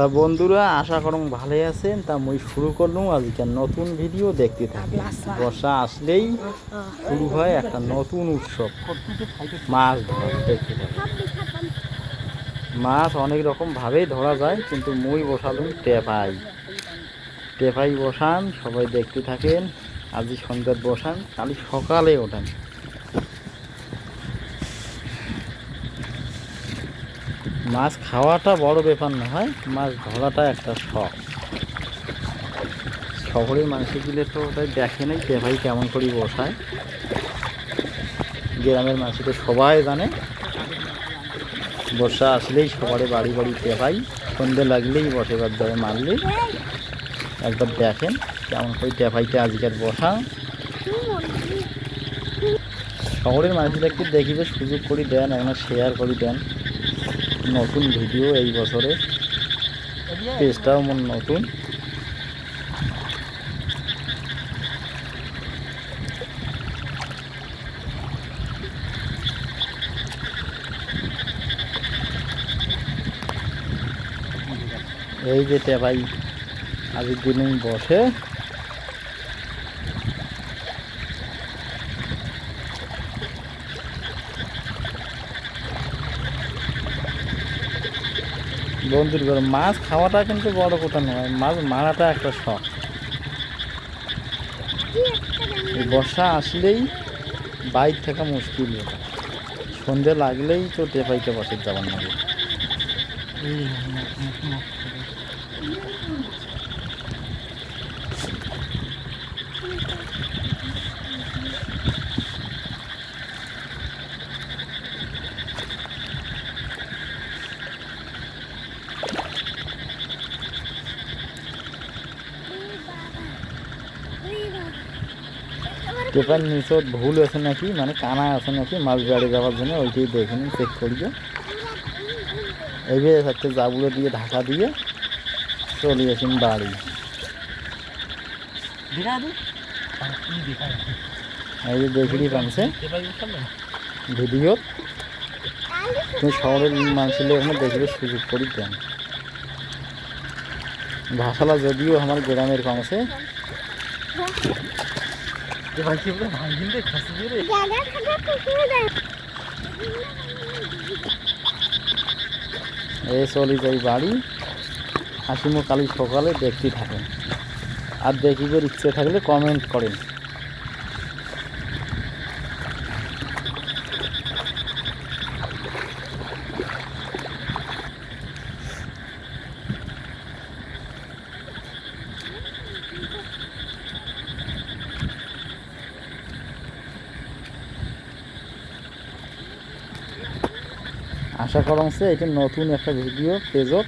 তা বন্ধুরা, আশা করুন ভালোই আছেন। তা মুই শুরু করলাম আজকে নতুন ভিডিও দেখতে থাকি। বর্ষা আসলেই শুরু হয় একটা নতুন উৎসব। মাছ ধরা দেখতে থাকি মাছ অনেক রকম ভাবেই ধরা যায়, কিন্তু মুই বসালুম টেপাই। টেপাই বসান, সবাই দেখতে থাকেন। আজ সন্ধ্যার বসান, কালি সকালে ওঠান। মাছ খাওয়াটা বড় ব্যাপার না, হয় মাছ ধরাটা একটা শখ। শহরের মানুষগুলো তো ওটাই দেখে নাই যে ভাই কেমন করে বসায়। গ্রামের মানুষ তো সবাই জানে। বর্ষা আসলেই সবারে বাড়ি বাড়ি টেপাই সন্ধে লাগলেই বসে ধরে মারলে একবার দেখেন কেমন করে টেপাইতে আজকের বসা। শহরের মানুষদের একটু দেখিবে সুযোগ করে দেন এখন শেয়ার করে দেন। নতুন ভিডিও এই বছরে। পেজটাও মন নতুন। এই যে ভাই আজকের দিনে বসে। বন্ধুর ঘরে। মাছ খাওয়াটা কিন্তু বড় কথা নয়, মাছ মারাটা একটা শখ। বর্ষা আসলেই বাইর থাকা মুশকিল। সন্ধে লাগলেই তো টেপাইতে বসে যাবার লাগে। টেপার নিচে ভুল আছে নাকি? মানে কানা আছে নাকি? মাছ বেড়ে যাওয়ার জন্য ওইটাই দেখে নিন চেক করিয়ে। এইভাবে থাকতে জাগুলো দিয়ে ঢাকা দিয়ে চলে আসেন বাড়ি। এই যে দেখলি পানছে ভিডিও। তুমি শহরের মানুষের ওখানে দেখবে সুযোগ করি দেন। ভাষালা যদিও আমার গ্রামের কমছে এ চলে যাই বাড়ি। হাসিমো কালি সকালে দেখতে থাকেন। আর দেখিবার ইচ্ছে থাকলে কমেন্ট করেন। আশা করছে এটা নতুন একটা ভিডিও পেজত